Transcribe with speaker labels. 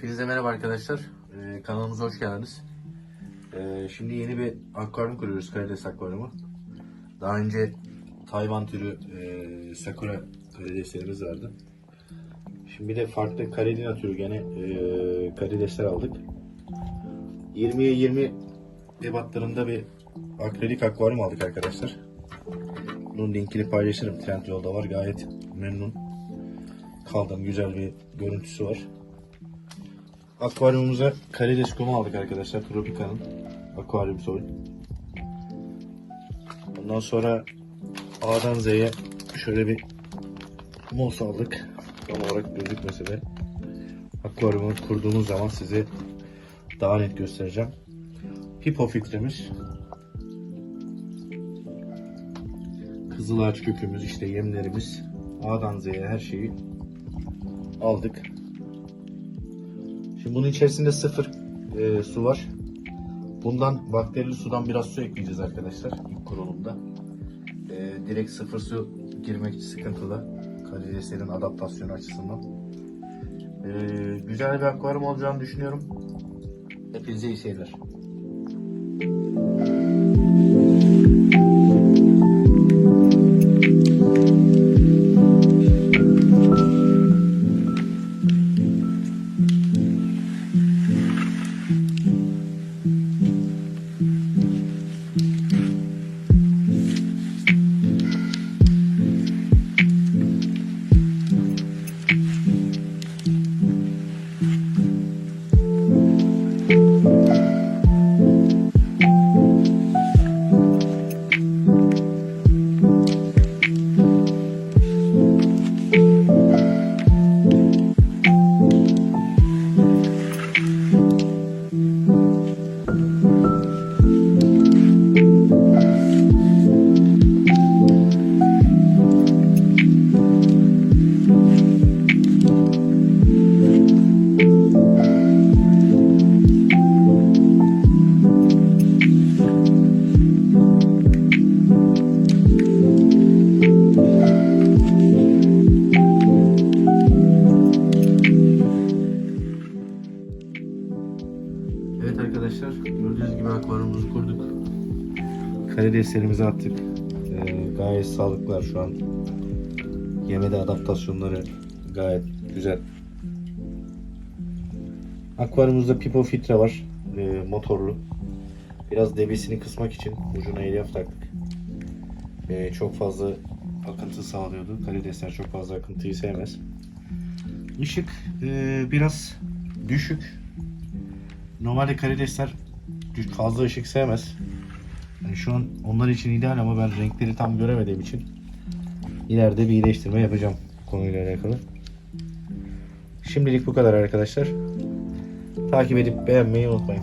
Speaker 1: Hepinize merhaba arkadaşlar. Ee, kanalımıza hoş geldiniz. Ee, şimdi yeni bir akvaryum kuruyoruz. Karides akvaryumu. Daha önce Tayvan türü e, Sakura karideslerimiz vardı. Şimdi bir de farklı Karidina türü gene e, karidesler aldık. 20'ye 20 ebatlarında bir akrilik akvaryum aldık arkadaşlar. Bunun linkini paylaşırım. Trendyol'da var. Gayet memnun kaldım. Güzel bir görüntüsü var. Akvaryumumuza karides kumu aldık arkadaşlar. Tropica'nın akvaryum soy. Ondan sonra A'dan Z'ye şöyle bir mos aldık. Tam olarak gözükmese de akvaryumu kurduğumuz zaman size daha net göstereceğim. Pipo filtremiz. Kızılağaç kökümüz işte yemlerimiz. A'dan Z'ye her şeyi aldık. Şimdi bunun içerisinde sıfır e, su var. Bundan bakterili sudan biraz su ekleyeceğiz arkadaşlar ilk kurulumda. E, direkt sıfır su girmek sıkıntılı. Karideslerin adaptasyonu açısından. E, güzel bir akvaryum olacağını düşünüyorum. Hepinize iyi seyirler. Evet arkadaşlar gördüğünüz gibi akvaryumumuzu kurduk. Karideslerimizi attık. Ee, gayet sağlıklılar şu an. Yemede adaptasyonları gayet güzel. Akvaryumumuzda pipo filtre var. ee, motorlu. Biraz debisini kısmak için ucuna elyaf taktık. Ee, çok fazla akıntı sağlıyordu. Karidesler çok fazla akıntıyı sevmez. Işık ee, biraz düşük. Normalde karidesler fazla ışık sevmez. Yani şu an onlar için ideal ama ben renkleri tam göremediğim için ileride bir iyileştirme yapacağım konuyla alakalı. Şimdilik bu kadar arkadaşlar. Takip edip beğenmeyi unutmayın.